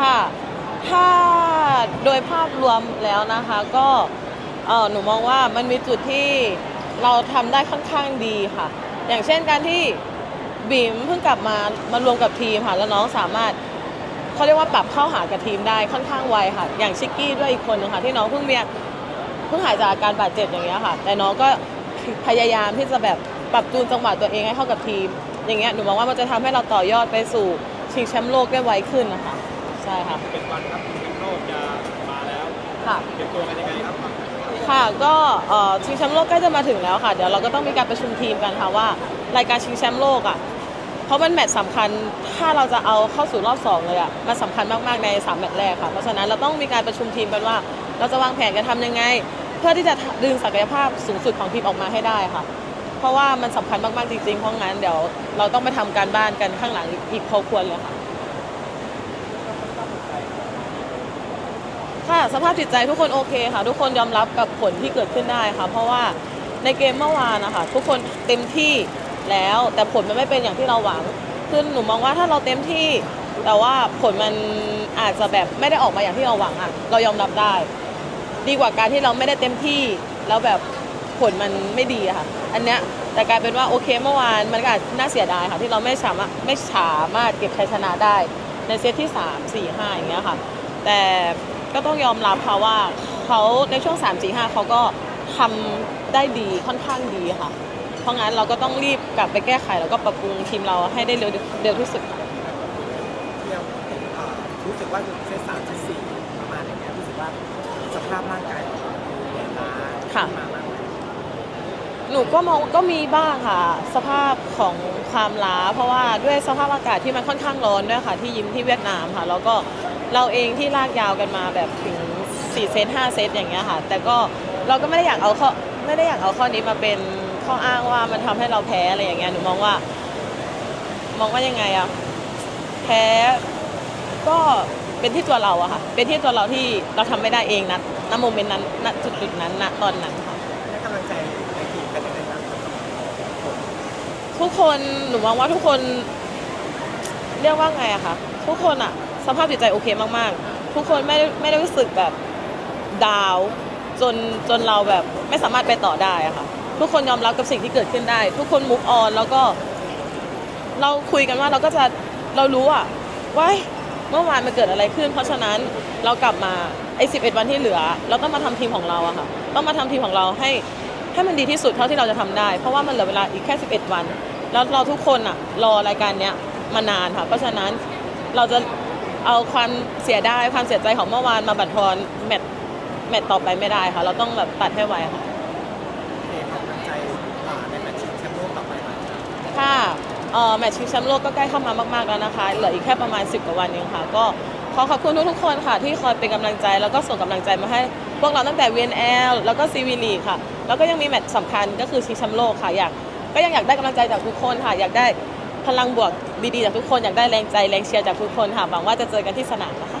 ค่ะ ถ้าโดยภาพรวมแล้วนะคะก็เออหนูมองว่ามันมีจุดที่เราทำได้ค่อนข้างดีค่ะ อย่างเช่นการที่บีมเพิ่งกลับมามารวมกับทีมค่ะแล้วน้องสามารถเขาเรียกว่าปรับเข้าหากับทีมได้ค่อนข้างไวค่ะ อย่างชิกกี้ด้วยอีกคนนึงค่ะที่น้องเพิ่งมีเพิ่งหายจากอาการบาดเจ็บอย่างเงี้ยค่ะ แต่น้องก็พยายามที่จะแบบปรับจูนจังหวะตัวเองให้เข้ากับทีม อย่างเงี้ยหนูมองว่ามันจะทำให้เราต่อยอดไปสู่ชิงแชมป์โลกได้ไวขึ้นนะคะ ช่ค่ะเป็นวันครับชิงแชมป์โลกจะมาแล้วค่ะ เตรียมตัวกันยังไงครับค่ะก็เอ่อชิงแชมป์โลกใกล้จะมาถึงแล้วค่ะ เดี๋ยวเราก็ต้องมีการประชุมทีมกันค่ะว่ารายการชิงแชมป์โลกอะเพราะมันแมตช์สำคัญถ้าเราจะเอาเข้าสู่รอบสองเลยอะมันสำคัญมากๆในสามแมตช์แรกค่ะเพราะฉะนั้นเราต้องมีการประชุมทีมกันว่า เราจะวางแผนกันทำยังไง เพื่อที่จะดึงศักยภาพสูงสุดของทีมออกมาให้ได้ค่ะ เพราะว่ามันสำคัญมากๆจริงๆเพราะงั้นเดี๋ยวเราต้องไปทำการบ้านกันข้างหลังอีกพอควรเลยค่ะ ค่ะสภาพจิตใจทุกคนโอเคค่ะ ทุกคนยอมรับกับผลที่เกิดขึ้นได้ค่ะ เพราะว่าในเกมเมื่อวานนะคะทุกคนเต็มที่แล้วแต่ผลมันไม่เป็นอย่างที่เราหวังคือหนูมองว่าถ้าเราเต็มที่ แต่ว่าผลมันอาจจะแบบไม่ได้ออกมาอย่างที่เราหวังอะเรายอมรับได้ ดีกว่าการที่เราไม่ได้เต็มที่แล้วแบบผลมันไม่ดีอะค่ะ อันเนี้ยแต่กลายเป็นว่าโอเคเมื่อวานมันก็อาจน่าเสียดายค่ะ ที่เราไม่สามารถไม่สามารถเก็บชัยชนะได้ในเซตที่ 3 4 5อย่างเงี้ยค่ะ แต่ ก็ต้องยอมรับค่ะว่าเขาในช่วง 3 4 5เขาก็ทำได้ดีค่อนข้างดีค่ะ เพราะงั้นเราก็ต้องรีบกลับไปแก้ไขแล้วก็ปรับปรุงทีมเราให้ได้เร็วเร็วที่สุดค่ะเที่ยวเอ่อรู้สึกว่าเซตสามเซตสี่ประมาณอย่างเงี้ยรู้สึกว่าสภาพร่างกายของเราดูเหนื่อยล้าค่ะขึ้นมามากไหมหนูก็มองก็มีบ้างค่ะ สภาพของความล้า เพราะว่าด้วยสภาพอากาศที่มันค่อนข้างร้อนด้วยค่ะ ที่ยิมที่เวียดนามค่ะ แล้วก็ เราเองที่ลากยาวกันมาแบบถึง4เซต5เซตอย่างเงี้ยค่ะ แต่ก็เราก็ไม่ได้อยากเอาข้อไม่ได้อยากเอาข้อนี้มาเป็นข้ออ้างว่ามันทำให้เราแพ้อะไรอย่างเงี้ยหนูมองว่า มองว่ายังไงอะแพ้ก็เป็นที่ตัวเราอะค่ะ เป็นที่ตัวเราที่เราทำไม่ได้เองนะณโมเมนต์นั้นณจุดๆนั้นณตอนนั้นค่ะให้กำลังใจในทีมเป็นยังไงบ้างครับทุกคนหนูมองว่าทุกคน เรียกว่าไงอะคะทุกคนอะ สภาพจิตใจโอเคมากๆ ทุกคนไม่ได้ไม่ได้รู้สึกแบบดาวจนจนเราแบบไม่สามารถไปต่อได้อะค่ะ ทุกคนยอมรับกับสิ่งที่เกิดขึ้นได้ ทุกคนมุกออนแล้วก็ เราคุยกันว่าเราก็จะเรารู้อะว่าเมื่อวานมันเกิดอะไรขึ้น เพราะฉะนั้นเรากลับมาไอ้สิวันที่เหลือ เราต้องมาทำทีมของเราอะค่ะ ต้องมาทำทีมของเราให้ให้มันดีที่สุดเท่าที่เราจะทำได้ เพราะว่ามันเหลือเวลาอีกแค่ 11 วัน แล้วเราทุกคนอะรอรายการเนี้ยมานานค่ะ เพราะฉะนั้นเราจะ เอาความเสียดายความเสียใจของเมื่อวานมาบั่นทอนแมตช์แมตช์ต่อไปไม่ได้ค่ะ เราต้องแบบตัดให้ไวค่ะโอเคขอบกำลังใจอ่าในแมตช์ชิงแชมป์โลกต่อไปหน่อยครับค่ะเอ่อแมตช์ชิงแชมป์โลกก็ใกล้เข้ามามากๆแล้วนะคะ เหลืออีกแค่ประมาณ 10กว่าวันเองค่ะ ก็ขอขอบคุณทุกๆคนค่ะ ที่คอยเป็นกำลังใจแล้วก็ส่งกำลังใจมาให้ พวกเราตั้งแต่ VNL แล้วก็ CV League ค่ะ แล้วก็ยังมีแมตช์สำคัญก็คือชิงแชมป์โลกค่ะอยากก็ยังอยากได้กำลังใจจากทุกคนค่ะ อยากได้ พลังบวกดีๆจากทุกคนอยากได้แรงใจแรงเชียร์จากทุกคนค่ะหวังว่าจะเจอกันที่สนามนะคะ